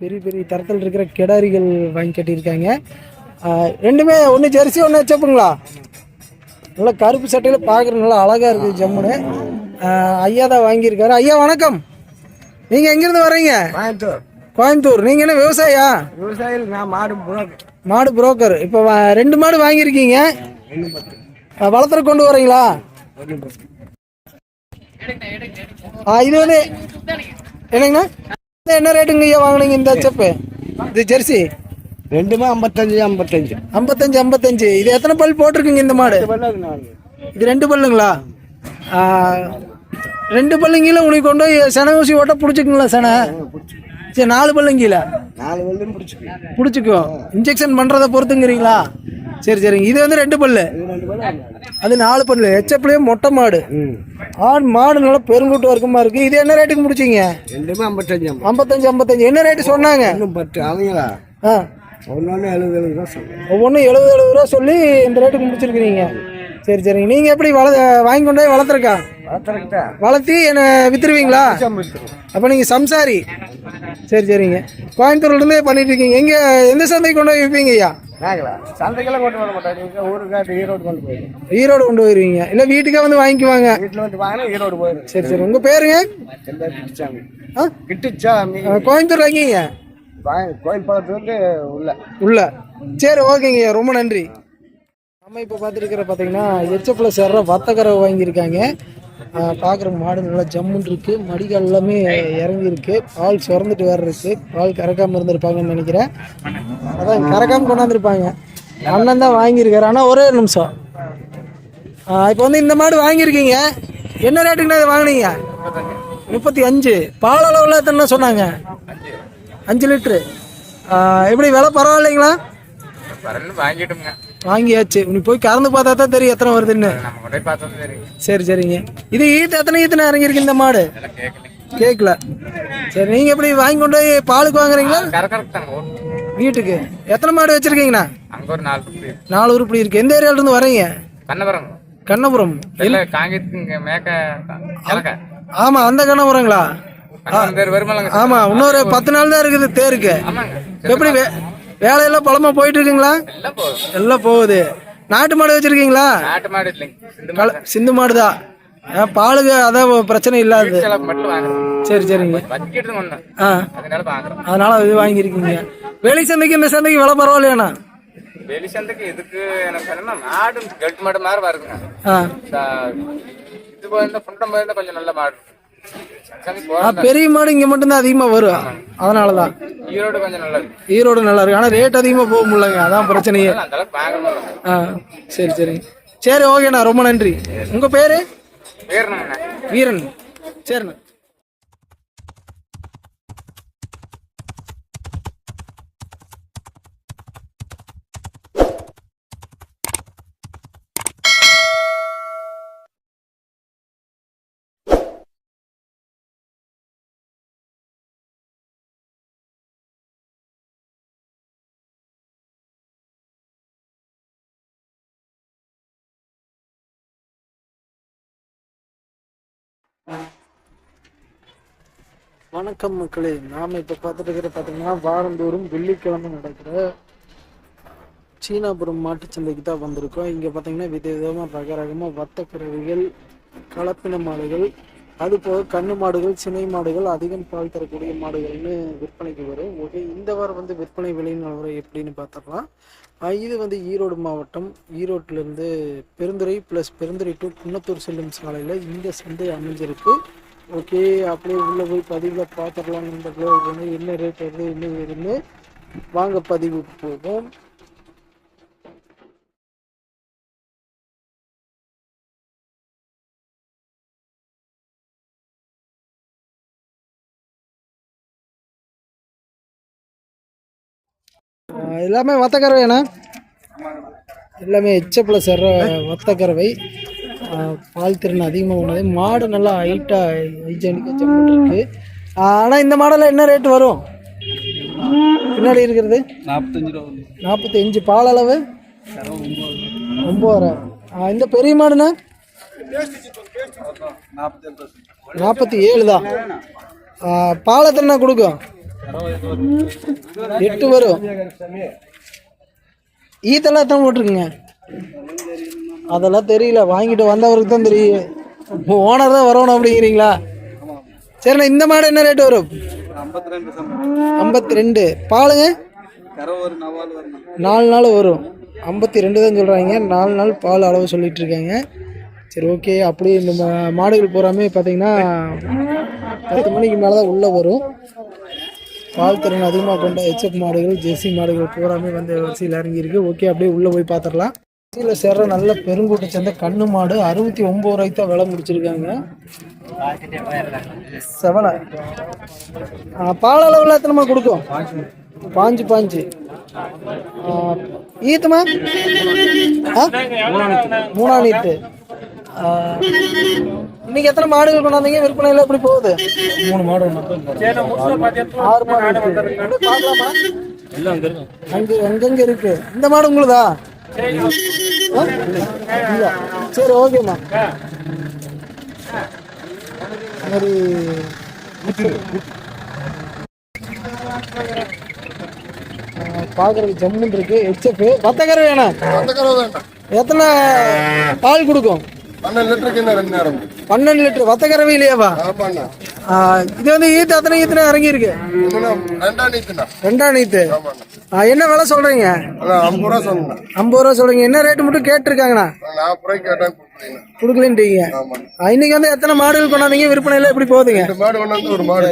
பெரிய பெரிய தரத்தில் இருக்கிற கிடாரிகள் வாங்கி கட்டியிருக்காங்க. ரெண்டுமே ஒன்று ஜெர்சி ஒன்று வச்சப்புங்களா நல்லா கருப்பு சட்டையில் பார்க்குற நல்லா அழகாக இருக்குது ஜம்முன்னு ஐயா தான் வாங்கியிருக்காரு. ஐயா வணக்கம். நீங்கள் எங்கேருந்து வர்றீங்க? கோயம்புத்தூர். கோயம்புத்தூர். நீங்கள் என்ன விவசாயியா? விவசாயிகள் நான் மாடு புரோக்கர் மாடு புரோக்கர் இப்போ ரெண்டு மாடு வாங்கியிருக்கீங்க. வளர்த்துற கொண்டு வரீங்களா இது வந்து என்னங்கண்ணா? என்ன ரேட்டுங்க ஐயா வாங்குனீங்க இந்த செப்பு இது ஜெர்சி ரெண்டுமே ஐம்பத்தஞ்சு ஐம்பத்தஞ்சு. ஐம்பத்தஞ்சு ஐம்பத்தஞ்சு. இது எத்தனை பல் போட்டிருக்குங்க இந்த மாடு? இது ரெண்டு பல்லுங்களா ரெண்டு பல்லுங்கீழ உனக்கு கொண்டு போய் சென ஊசி ஓட்ட பிடிச்சிக்குங்களா செனை? சரி நாலு பல்லுங்கீழ நாலு வெள்ளும் பிடிச்சிக்கு பிடிச்சிக்கும். இன்ஜெக்ஷன் பண்ணுறதை பொறுத்துங்கிறீங்களா? சரி சரிங்க. இது வந்து ரெண்டு பல்லு அது நாலு பல்லு எச்சப்புலேயும் மொட்டை மாடு. ஆடு மாடு நல்லா பெருங்கூட்டு வர்க்கமாக இருக்குது இது என்ன ரேட்டுக்கு முடிச்சிங்க? ரெண்டுமே ஐம்பத்தஞ்சு ஐம்பது. ஐம்பத்தஞ்சு ஐம்பத்தஞ்சு. என்ன ரேட்டு சொன்னாங்க? பத்து அவங்களா? ஆ. ஒன்று எழுபது எழுபது ரூபா சொல்லுங்கள் ஒவ்வொன்றும் எழுபது எழுபது ரூபா சொல்லி இந்த ரேட்டுக்கு முடிச்சிருக்கிறீங்க. சரி சரிங்க. நீங்கள் எப்படி வள வாங்கி கொண்டு போய் வளர்த்துருக்கா? வளர்த்தி என்ன வித்துருவீங்களா? அப்போ நீங்கள் சம்சாரி. சரி சரிங்க. கோயம்புத்தூர்லேருந்தே பண்ணிட்டு இருக்கீங்க. எங்கே எந்த சந்தைக்கு கொண்டு போய் விற்பீங்க ஐயா? நாங்களா? சந்தைக்கெல்லாம் கொண்டு வர மாட்டோம். நீங்கள் ஈரோடு கொண்டு போயிடும் ஈரோடு கொண்டு போயிருவீங்க. இல்லை வீட்டுக்கே வந்து வாங்கிக்குவாங்க. வீட்டில் வந்து வாங்கினா ஈரோடு போயிடும் சரி சரி. உங்கள் பேருங்க? எந்த கிட்டுச்சாமி? ஆ? கிட்டுச்சாமி. கோயம்புத்தூர் இருக்கீங்க? கோயில் பக்கத்துல வந்து உள்ள. உள்ள. சரி ஓகேங்க ரொம்ப நன்றி. நம்ம இப்போ பார்த்துருக்கிற பார்த்தீங்கன்னா எச்சப்பில் சேர்ற வத்தக்கரை வாங்கியிருக்காங்க. பார்க்குற மாடு நல்லா ஜம்முன்னு இருக்கு. மடிகள் எல்லாமே இறங்கியிருக்கு பால் சுரந்துட்டு வேற இருக்கு. பால் கறக்காமல் இருந்திருப்பாங்கன்னு நினைக்கிறேன். அதான் கறக்காமல் கொண்டாந்துருப்பாங்க. அண்ணன் தான் வாங்கியிருக்காரு. ஆனால் ஒரே நிமிஷம். இப்போ வந்து இந்த மாடு வாங்கியிருக்கீங்க. என்ன ரேட்டுக்குண்ணா இதை வாங்கினீங்க? முப்பத்தி அஞ்சு. பால் அளவில் எத்தனை சொன்னாங்க? அஞ்சு லிட்ரு எப்படி விலை பரவாயில்லைங்களா? வரணும் வாங்கிட்டோம்ங்க. வாங்கியாச்சு. நீ போய் கறந்து பார்த்தா தான் தெரியும் எத்தனை வருதுன்னு. சரி சரிங்க. இது ஈத்து எத்தனை ஈத்துனா இறங்கியிருக்கு இந்த மாடு? கேட்கல சரி நீங்க எப்படி வாங்கி கொண்டு போய் பாலுக்கு வாங்குறீங்களா? வீட்டுக்கு. எத்தனை மாடு வச்சிருக்கீங்கண்ணா? அங்க ஒரு நாலு நாலு உருப்படி இருக்கு. எந்த ஏரியால இருந்து வரீங்க? கண்ணபுரம். கண்ணபுரம் இல்ல மேக்க ஆமா அந்த கண்ணபுரங்களா? ஆமா இன்னொரு பத்து நாள் தான் இருக்குது தேருக்கு. எப்படி வே- வேலையெல்லாம் பழமா போயிட்டு இருக்குங்களா எல்லாம் போகுது. நாட்டு மாடு வச்சிருக்கீங்களா? சிந்து மாடு தான் பாலுக்கு அதான் பிரச்சனை இல்லாது. சரி சரிங்க. ஆ. அதனால இது வாங்கியிருக்கீங்க. வெளி சந்தைக்கு இந்த சந்தைக்கு விலை பரவாயில்லையாண்ணா வெளி சந்தைக்கு இதுக்கு எனக்கு என்னன்னா மாடு கெட்டு மாடு மாதிரி வருதுங்க இது கொஞ்சம் நல்ல மாடு. பெரிய மாடு இங்கே மட்டும்தான் அதிகமாக வரும். அதனால தான் ஈரோடு கொஞ்சம் நல்லது ஈரோடு நல்லா இருக்கு. ஆனால் ரேட் அதிகமாக போக முடியலங்க. அதான் பிரச்சனையே. ஆ சரி சரிங்க சரி ஓகேண்ணா ரொம்ப நன்றி. உங்கள் பேர்? வீரன். சரிண்ணா. வணக்கம் மக்களே நாம் இப்போ பார்த்துட்டு இருக்கிற பார்த்தீங்கன்னா வாரந்தோறும் வெள்ளிக்கிழமை நடக்கிற சீனாபுரம் மாட்டுச்சந்தைக்கு தான் வந்திருக்கோம். இங்கே பார்த்தீங்கன்னா விதவிதமாக ரக ரகமாக பிறவிகள் கலப்பின மாடுகள் அது போக கண்ணு மாடுகள் சினை மாடுகள் அதிகம் பால் தரக்கூடிய மாடுகள்னு விற்பனைக்கு வரும். ஓகே இந்த வாரம் வந்து விற்பனை விலை நிலவரம் எப்படின்னு பார்த்துடலாம். இது வந்து ஈரோடு மாவட்டம். ஈரோட்டிலேருந்து பெருந்துறை ப்ளஸ் பெருந்துறை டு குன்னத்தூர் செல்லும் சாலையில் இந்த சந்தை அமைஞ்சிருக்கு. ஓகே அப்படியே உள்ளே போய் பதிவில் பார்த்துடலாம். நண்பர்களே என்ன ரேட் வருது என்ன ஏதுன்னு வாங்க பதிவு போகும் எல்லாமே வத்தக்கறவைண்ணா எல்லாமே எச்சப்பில் சேர்ற வத்தக்கறவை. கறவை பால் திறன் அதிகமாக உள்ளது. மாடு நல்லா ஹைட்டாக ஹைஜானிக்காக ஜம்முன்னு ஆனால் இந்த மாடலில் என்ன ரேட் வரும்? பின்னாடி இருக்கிறது? நாற்பத்தஞ்சு ரூபா நாற்பத்தஞ்சு பால் அளவு? ஒம்பது ரூபா இந்த பெரிய மாடுண்ணா? நாற்பத்தி ஏழு தான். பால் எத்தனை கொடுக்கும்? எட்டு வரும் ஈத்தெல்லாம் தான் போட்டிருக்குங்க? அதெல்லாம் தெரியல. வாங்கிட்டு வந்தவருக்கு தான் தெரியும். ஓனர் தான் வரணும் அப்படிங்கிறீங்களா? சரிண்ணா இந்த மாடு என்ன ரேட் வரும்? ஐம்பத்தி ரெண்டு பாலுங்க? நாலு நாள் வரும். ஐம்பத்தி ரெண்டு தான் சொல்கிறாங்க நாலு நாள் பால் அளவு சொல்லிட்டு இருக்காங்க. சரி ஓகே அப்படியே இந்த மா- மாடுகள் போகிறாமே பார்த்தீங்கன்னா பத்து மணிக்கு மேலே தான் உள்ளே வரும். பால் திறன் அதிகமாக கொண்ட ஹெச்எப் மாடுகள் ஜெர்சி மாடுகள் பூராமே வந்து வரிசையில் இறங்கியிருக்கு. ஓகே அப்படியே உள்ளே போய் பார்த்துடலாம். வரிசையில் சேர்ற நல்ல பெருங்கூட்டை சேர்ந்த கண்ணு மாடு அறுபத்தி ஒம்பது ரூபாய்க்கு தான் விலை முடிச்சிருக்காங்க. செவலை. பால் அளவில் எத்தனைமா கொடுக்கும்? பாஞ்சு பாஞ்சு. ஈத்துமா ஆ? மூணா நீத்து இன்னைக்கு எத்தனை மாடுகள் கொண்டாந்தீங்க? விற்பனையில் எப்படி போகுது? மூணு மாடு ஆறு மாடு பார்க்கலாமா? அங்க எங்கெங்க இருக்கு. இந்த மாடு உங்களுதா? ஆ? இல்ல. சரி ஓகேம்மா. மாதிரி பார்க்கறதுக்கு ஜம்முன்னு இருக்கு. ஹெச்எஃப் வத்தக்கரை வேணாம். எத்தனை பால் கொடுக்கும்? பன்னெண்டு லிட்டருக்கு என்ன ரெண்டு நேரம்? பன்னெண்டு லிட்டர். வத்தக்கரவை இல்லையாவா ஆமாண்ணா. ஆ, இது வந்து ஈத்து அத்தனை ஈத்துனா இறங்கி இருக்கு நீத்துண்ணா ரெண்டாம் நீத்து. என்ன விலை சொல்றீங்க? ஐம்பது ரூபா சொன்னேன் ஐம்பது ரூபா சொல்றீங்க. என்ன ரேட்டு மட்டும் கேட்டிருக்காங்கண்ணா? நாற்பது ரூபாய்க்கு கொடுக்கலன்றீங்க இன்னைக்கு வந்து எத்தனை மாடுகள் கொண்டாந்தீங்க? விற்பனையில எப்படி போகுதுங்க? ரெண்டு மாடு கொண்டாந்து ஒரு மாடு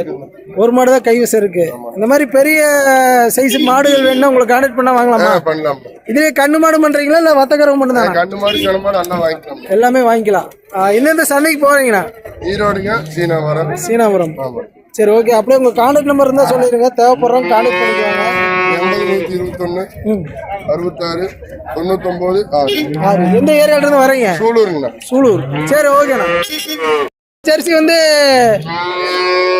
ஒரு மாடு தான் கைவசம் இருக்கு. இந்த மாதிரி பெரிய சைஸ் மாடுகள் வேணும்னா உங்களை கான்டாக்ட் பண்ணா வாங்கலாமா? பண்ணலாம். இதுலயே கண்ணு மாடு பண்றீங்களா இல்ல வத்தக்கரவு மட்டும் தானா? கண்டு மாடு கிள மாடு அண்ணா வாங்கிக்கலாம். எல்லாமே வாங்கிக்கலாம். எந்தெந்த சந்தைக்கு போறீங்கண்ணா? ஈரோடுங்க சீனாபுரம் ஆமாம் சரி ஓகே அப்படியே உங்க கான்டாக்ட் நம்பர் இருந்தா சொல்லிடுங்க. தேவைப்படுறோம் கான்டாக்ட் பண்ணிக்கோங்க. இருபத்தொன்று ம் அறுபத்தாறு தொண்ணூத்தொம்பது ஆறு. ஆறு. எந்த ஏரியால இருந்து வரீங்க? சூலூருங்கண்ணா. சூலூர். சரி ஓகேண்ணா. ஜெர்சி வந்து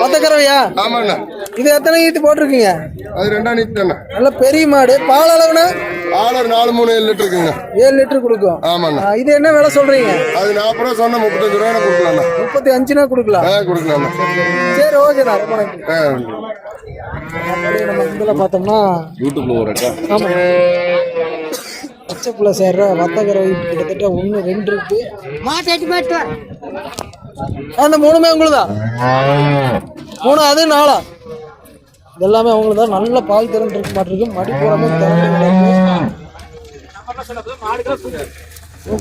பத்தக்கரவையா? ஆமாண்ணா. இது எத்தனை ஈத்து போட்டிருக்கீங்க? அது ரெண்டா நீத்துண்ணா நல்ல பெரிய மாடு. பால் அளவுனா ஆளர் நாலு மூணு ஏழு லிட்டர் இருக்குங்கண்ணா ஏழு லிட்டர் கொடுக்கும். ஆமாண்ணா. இது என்ன விலை சொல்றீங்க? அது நாற்பது ரூபா சொன்னா முப்பத்தஞ்சு ரூபா கொடுக்கலாம்ண்ணா முப்பத்தி அஞ்சுனா கொடுக்கலாம் கொடுக்கலாம்ண்ணா சரி ஓகேண்ணா ரொம்ப நன்றி. நம்ம இதில் பார்த்தோம்னா யூடியூப்ல ஒரு ஆமாம் பச்சைப்புள்ள சேர்ற வத்தக்கரை கிட்டத்தட்ட ஒன்று ரெண்டு இருக்கு. அந்த மூணுமே உங்களுதா? மூணு அது நாளா எல்லாமே அவங்களுக்கு தான் நல்ல பால் திறன் இருக்க மாட்டிருக்கு மடி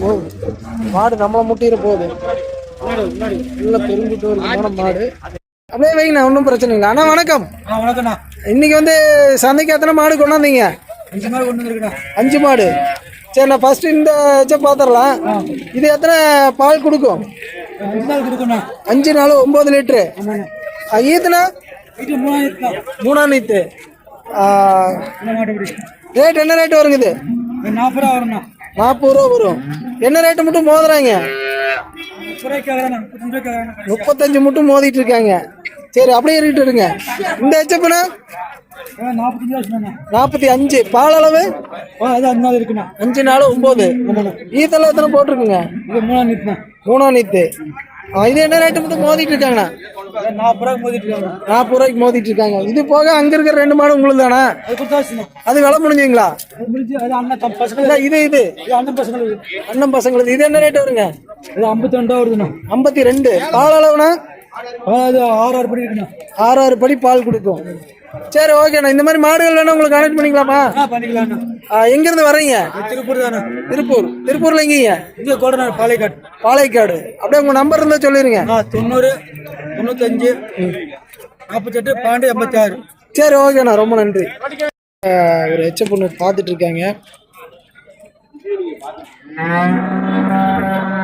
ஓ. மாடு நம்மளை முட்டிற போகுது. நல்ல பெருங்கிட்டு ஒரு மாடு. அப்படியே வைங்கண்ணா ஒன்றும் பிரச்சனை இல்லை. அண்ணா வணக்கம். இன்னைக்கு வந்து சந்தைக்கு எத்தனை மாடு கொண்டாந்தீங்க? அஞ்சு மாடு கொண்டு வந்துருக்கண்ணா. அஞ்சு மாடு. சரி நான் ஃபர்ஸ்ட் இந்த வச்ச பார்த்துடலாம். இது எத்தனை பால் கொடுக்கும்? அஞ்சு நாள் நாலு ஒம்பது லிட்ரு. ஈத்துனா மூணாம் நீத்து ரேட் என்ன ரேட் வருங்க இது நாற்பது ரூபா வரும்ண்ணா. நாற்பது ரூபா வரும். என்ன ரேட்டு மட்டும் மோதுறாங்க? முப்பத்தஞ்சு மட்டும் மோதிட்டு இருக்காங்க. சரி அப்படியே இருட்டு இருங்க இந்த சொன்னேண்ணா நாற்பத்தி அஞ்சு. பால் அளவு? நாள் இருக்குண்ணா. அஞ்சு நாலு ஒம்பது. ஈத்தெல்லாம் எத்தனை போட்டிருக்குங்க? இது மூணாம் நீட்டுண்ணா மூணாம் நீத்து இது என்ன ரேட்டு மட்டும் மோதிட்டு இருக்காங்கண்ணா? நாற்பது ரூபாய்க்கு மோதிட்டு இருக்காங்க. நாற்பது ரூபாய்க்கு மோதிட்டு இருக்காங்க. இது போக அங்க இருக்கிற ரெண்டு மாடு உங்களுக்கு தானே? அது விலை முடிஞ்சுங்களா? இது இது. அண்ணன் பசங்களுக்கு அண்ணன் பசங்களுக்கு இது என்ன ரேட் வருங்க? இது ஐம்பத்தி ரெண்டு வருதுண்ணா. ஐம்பத்தி ரெண்டு. பால் அது ஆறு ஆறு படி இருக்குண்ணா. ஆறு ஆறு படி பால் கொடுக்கும். சரி ஓகேண்ணா இந்த மாதிரி மாடுகள் வேணா உங்களுக்கு கனெக்ட் பண்ணிக்கலாமா? பண்ணிக்கலாம்ண்ணா எங்கிருந்து வர்றீங்க? இது திருப்பூர் தானே திருப்பூர். திருப்பூர்ல எங்கீங்க? இங்கே கோடநாடு பாலைக்காடு பாளையக்காடு அப்படியே உங்க நம்பர் இருந்தா சொல்லிருங்க. ஆ தொண்ணூறு தொண்ணூத்தஞ்சு நாற்பத்தெட்டு பன்னெண்டு எண்பத்தி ஆறு சரி ஓகேண்ணா ரொம்ப நன்றி. ஒரு எச்ச பொண்ணு பார்த்துட்டு இருக்காங்க.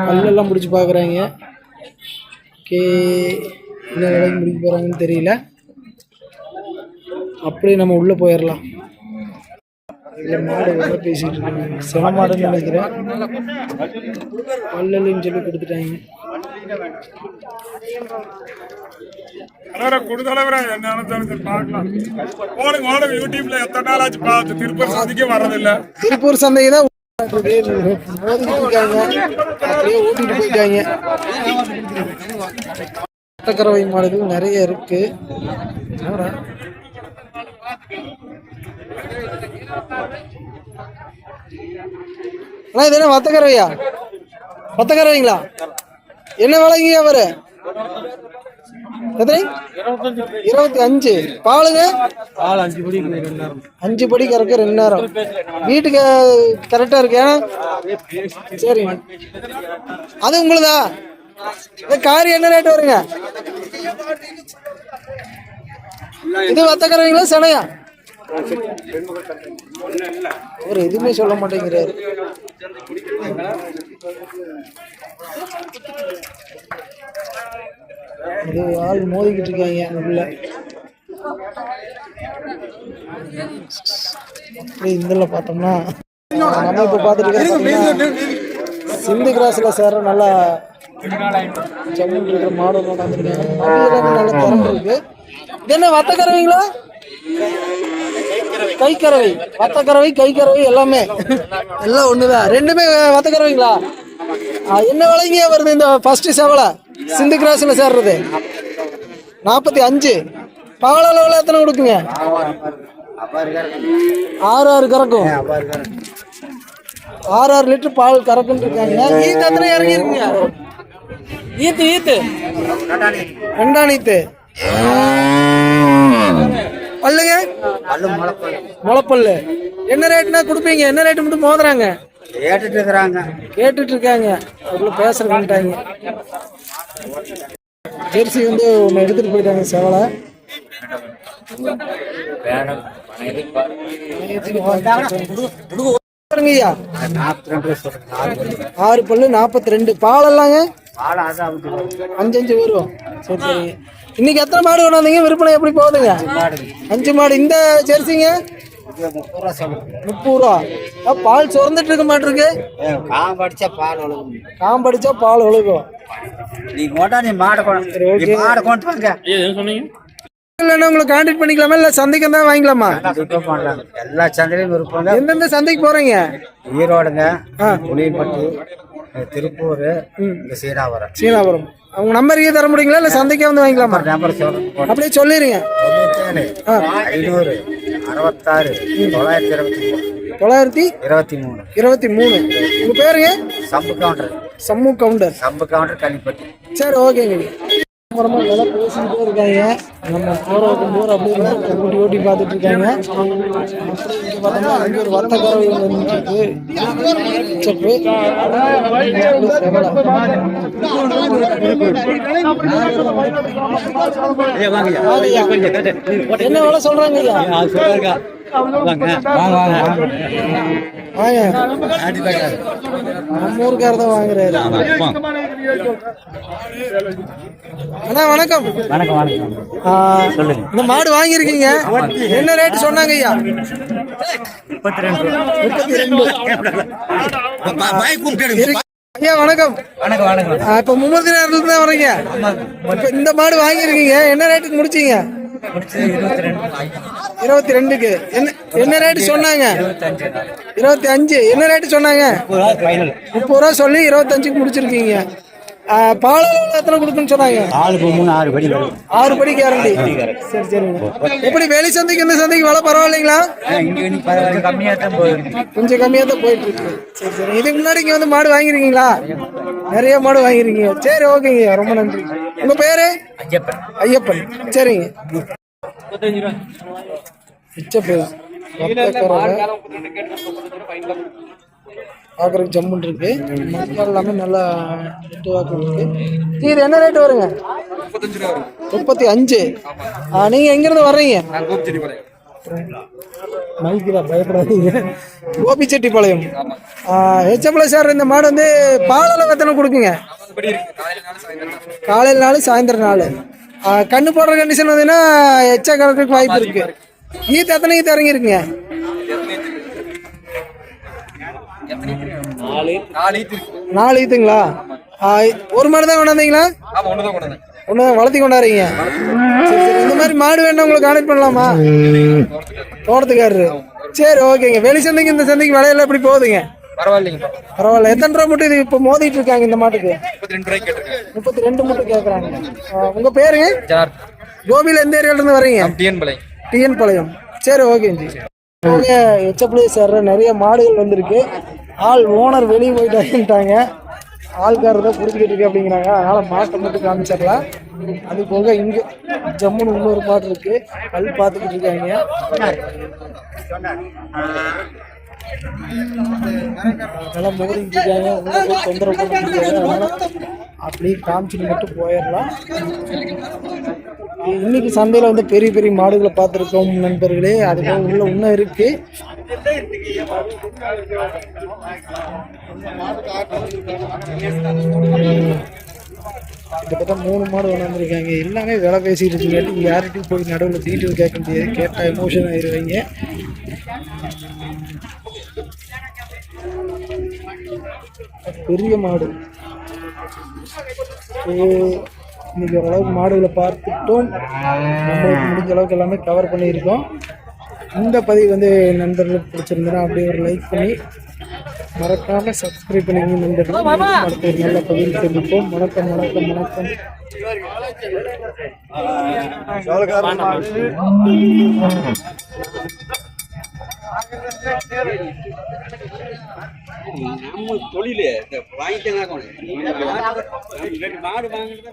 பல்லெல்லாம் முடிச்சு பார்க்குறாங்க. ஓகே என்ன வேலைக்கு முடிக்க போகிறாங்கன்னு தெரியல. அப்படியே நம்ம உள்ளே போயிடலாம். இல்லை மாடு வேலை பேசிகிட்டு இருக்காங்க. சென மாடுன்னு நினைக்கிறேன். பல்லல்னு சொல்லி கொடுத்துட்டாங்க. திருப்பூர் சந்திக்கே தான் அப்படியே ஓட்டிட்டு போயிட்டாங்க. ரத்தக்கறவை மாடுகள் நிறைய இருக்கு. அண்ணா இது என்ன வத்த கறவையா வத்த கறவைங்களா என்ன விலைங்க அவரு? எத்தனை? இருபத்தி அஞ்சு. பாலுங்க? பால் அஞ்சு படி அஞ்சு படி கறக்க ரெண்டு நேரம் வீட்டுக்கு கரெக்டா இருக்கு? சரி. சரிங்க அது உங்களுதா? இந்த காரி என்ன ரேட் வருங்க? இது வத்தக்கறவங்களா செனையா? ஒரு எதுவுமே சொல்ல மாட்டேங்கிறாரு. இது ஆள் மோதிக்கிட்டு இருக்காங்க உள்ள. அப்படியே இதில் பார்த்தோம்னா நம்ம இப்போ பார்த்துட்டு சிந்து கிராஸில் சேர நல்லா ஜம்மு இருக்கிற மாடல் நடந்துருக்காங்க நல்லா நல்ல திறந்து இருக்கு இது என்ன வத்தக்கறவைங்களா கைக்கறவை. வத்தக்கறவை கைக்கறவை எல்லாமே. எல்லாம் ஒண்ணுதான். ரெண்டுமே வத்தக்கறவைங்களா? என்ன விலைங்க வருது இந்த ஃபர்ஸ்ட் செவலை? சிந்து கிராஸ்ல சேர்றது? நாற்பத்தி அஞ்சு. பால் அளவில் எத்தனை கொடுக்குங்க? ஆறு ஆறு கறக்கும். ஆறு ஆறு லிட்டர் பால் கறக்குன்னு இருக்காங்க. ஈத்து எத்தனை இறங்கி இருக்குங்க ஈத்து ஈத்து. ரெண்டாம் ஈத்து. பல்லுங்க? முளைப்பல்லு. என்ன ரேட்னா கொடுப்பீங்க? என்ன ரேட்டு மட்டும் மோதுறாங்க? கேட்டுட்டு இருக்கிறாங்க கேட்டுட்டு இருக்காங்க அதுக்குள்ள பேசுறதுட்டாங்க ஜெர்சி வந்து ஒன்று எடுத்துட்டு போயிட்டாங்க செவலை. ஆறு பல்லு நாற்பத்தி ரெண்டு. பால் அதான் அஞ்சு அஞ்சு வரும். சரி சரி. இன்னைக்கு எத்தனை மாடு கொண்டாந்தீங்க? விற்பனை எப்படி போகுதுங்க? அஞ்சு மாடு. இந்த ஜெர்சிங்க? முப்பது ரூபா பால் சுரந்துட்டு இருக்க மாட்டிருக்கு காம்பு அடிச்சா பால் ஒழுகும். காம்படிச்சா பால் ஒழுகும். நீ கொண்டா நீ மாடை கொண்டு மாடை கொண்டு வாங்க. இல்லைன்னா உங்களுக்கு கான்டாக்ட் பண்ணிக்கலாமா? இல்லை சந்தைக்கு தான் வாங்கிக்கலாமா? எல்லா சந்தையிலும் இருப்பாங்க எந்தெந்த சந்தைக்கு போறீங்க? ஈரோடுங்க ஆ. புளியப்பட்டி திருப்பூர் இந்த சீனாவரம் சீனாபுரம். அவங்க நம்பர் தர முடியுங்களா? இல்லை சந்தைக்கே வந்து வாங்கிக்கலாமா? அப்படியே சொல்லிடுங்க. ஐநூறு அறுபத்தாறு தொள்ளாயிரத்தி இருபத்தி மூணு தொள்ளாயிரத்தி இருபத்தி மூணு. இருபத்தி மூணு. உங்க பேருங்க? சம்பு கவுண்டர் சம்மு கவுண்டர் சம்பு கவுண்டர் கள்ளிப்பட்டி. சரி ஓகேங்க. அப்புறமா விலை பேசிக்கிட்டே இருக்காங்க. நம்ம போற போற அப்படியே ஓட்டி ஓட்டி பார்த்துட்டு இருக்காங்க. பார்த்தோம்னா அங்கே ஒரு வத்த கறவை வந்துருக்கு செப்பு என்ன விலை சொல்றாங்க ஐயா நம்ம ஊருக்காரர் தான் வாங்குறாரு. அண்ணா வணக்கம். வணக்கம். வணக்கம் ஆ, இந்த மாடு வாங்கியிருக்கீங்க. என்ன ரேட் சொன்னாங்க ஐயா? முப்பத்தி ரெண்டு இருக்கு. ஐயா வணக்கம். வணக்கம் வணக்கம். இப்ப மும்மூர்த்தி நேரத்துல தான் வர்றீங்க. இப்ப இந்த மாடு வாங்கியிருக்கீங்க. என்ன ரேட்டுக்கு முடிச்சீங்க? இருபத்தி ரெண்டுக்கு. என்ன என்ன ரேட்டு சொன்னாங்க? இருபத்தி அஞ்சு. என்ன ரேட்டு சொன்னாங்க? முப்பது ரூபா சொல்லி இருபத்தஞ்சுக்கு முடிச்சிருக்கீங்க. பால் எத்தனை கொடுக்குன்னு சொன்னாங்க? ஆளுக்கு மூணு ஆறு படி வரும். ஆறு படி கேரண்டி சரி சரிங்க எப்படி வெளி சந்தைக்கு இந்த சந்தைக்கு விலை பரவாயில்லைங்களா? கம்மியாக தான் போயிருக்கு. கொஞ்சம் கம்மியாக தான் போயிட்டு இருக்கு சரி சரி. இதுக்கு முன்னாடி இங்கே வந்து மாடு வாங்கிருக்கீங்களா நிறைய மாடு வாங்கிருக்கீங்க சரி ஓகேங்க. ரொம்ப நன்றி. உங்க பேரு? ஐயப்பன். ஐயப்பன். சரிங்க. பிச்சப்பு பார்க்குறதுக்கு ஜம்முன் இருக்கு. மக்கள் எல்லாமே நல்லா நெட்டு இருக்கு. இது என்ன ரேட் வருங்க? முப்பத்தி அஞ்சு நீங்கள் நீங்க எங்கிருந்து வர்றீங்க? மைக்கில் பயப்படாதீங்க. கோபிச்செட்டிப்பாளையம். ஹெச்எப்ல சார் இந்த மாடு வந்து பாலெல்லாம் எத்தனை கொடுக்குங்க. காலையில் நாள் சாயந்தரம் நாள் கண்ணு போடுற கண்டிஷன் வந்தீங்கன்னா எச்சா கலக்கிறதுக்கு வாய்ப்பு இருக்கு. ஈத்து எத்தனை ஈத்து இறங்கிருக்குங்க. நாலு ஈத்துங்களா? ஆ, ஒரு மாடு தான் கொண்டாந்தீங்களா? ஒன்று வளர்த்தி கொண்டாடுறீங்க சரி சரி இந்த மாதிரி மாடு வேணும் உங்களுக்கு கான்டெக்ட் பண்ணலாமா? தோட்டத்துக்காரரு. சரி ஓகேங்க. வெளி சந்தைக்கு இந்த சந்தைக்கு விலையெல்லாம் எப்படி போகுதுங்க? பரவாயில்லைங்க பரவாயில்ல. எத்தனை ரூபா மட்டும் இது இப்போ மோதிட்டு இருக்காங்க இந்த மாட்டுக்கு? முப்பத்தி ரெண்டு மட்டும் கேட்குறாங்க உங்க பேருங்க? கோபியில் எந்த ஏரியால இருந்து வர்றீங்க டிஎன் பலை டிஎன் பாளையம். சரி ஓகேங்க. இவங்க எச்சப்பிள்ளை சேர்ற நிறைய மாடுகள் வந்திருக்கு. ஆள் ஓனர் வெளியே போயிட்டாங்கன்ட்டாங்க ஆள்காரர் தான் பிடிச்சிக்கிட்டு இருக்கு அப்படிங்கிறாங்க அதனால் மாட்டை மட்டும் காமிச்சிடலாம் அது போக இங்கே ஜம்முன்னு இன்னொரு மாடு இருக்கு. கல் பார்த்துக்கிட்டு இருக்காங்க அதெல்லாம் மோதிட்டு இருக்காங்க உள்ள தொந்தரவு பண்ணிட்டு இருக்காங்க அப்படியே காமிச்சுட்டு மட்டும் போயிடலாம். இன்னைக்கு சந்தையில் வந்து பெரிய பெரிய மாடுகளை பார்த்துருக்கோம் நண்பர்களே. அது உள்ள இன்னும் இருக்குது கிட்டத்தட்ட மூணு மாடு வந்திருக்காங்க எல்லாமே விலை பேசிட்டு இருக்காட்டி யார்கிட்டையும் போய் நடுவில் டீட்டெயில் கேட்க முடியாது. கேட்டால் எமோஷன் ஆயிடுவீங்க பெரிய மாடு. இன்னைக்கு ஓரளவுக்கு மாடுகளை பார்த்துட்டோம். நம்மளுக்கு முடிஞ்ச அளவுக்கு எல்லாமே கவர் பண்ணியிருக்கோம். இந்த பதிவு வந்து நண்பர்களுக்கு பிடிச்சிருந்தனா அப்படியே ஒரு லைக் பண்ணி மறக்காம சப்ஸ்கிரைப் பண்ணிங்க நண்பர்கள். அடுத்த ஒரு நல்ல பதிவில் சந்திப்போம். வணக்கம் வணக்கம் வணக்கம். நம்ம தொழில் இந்த வாங்கிட்டே மாடு வாங்கிட்டு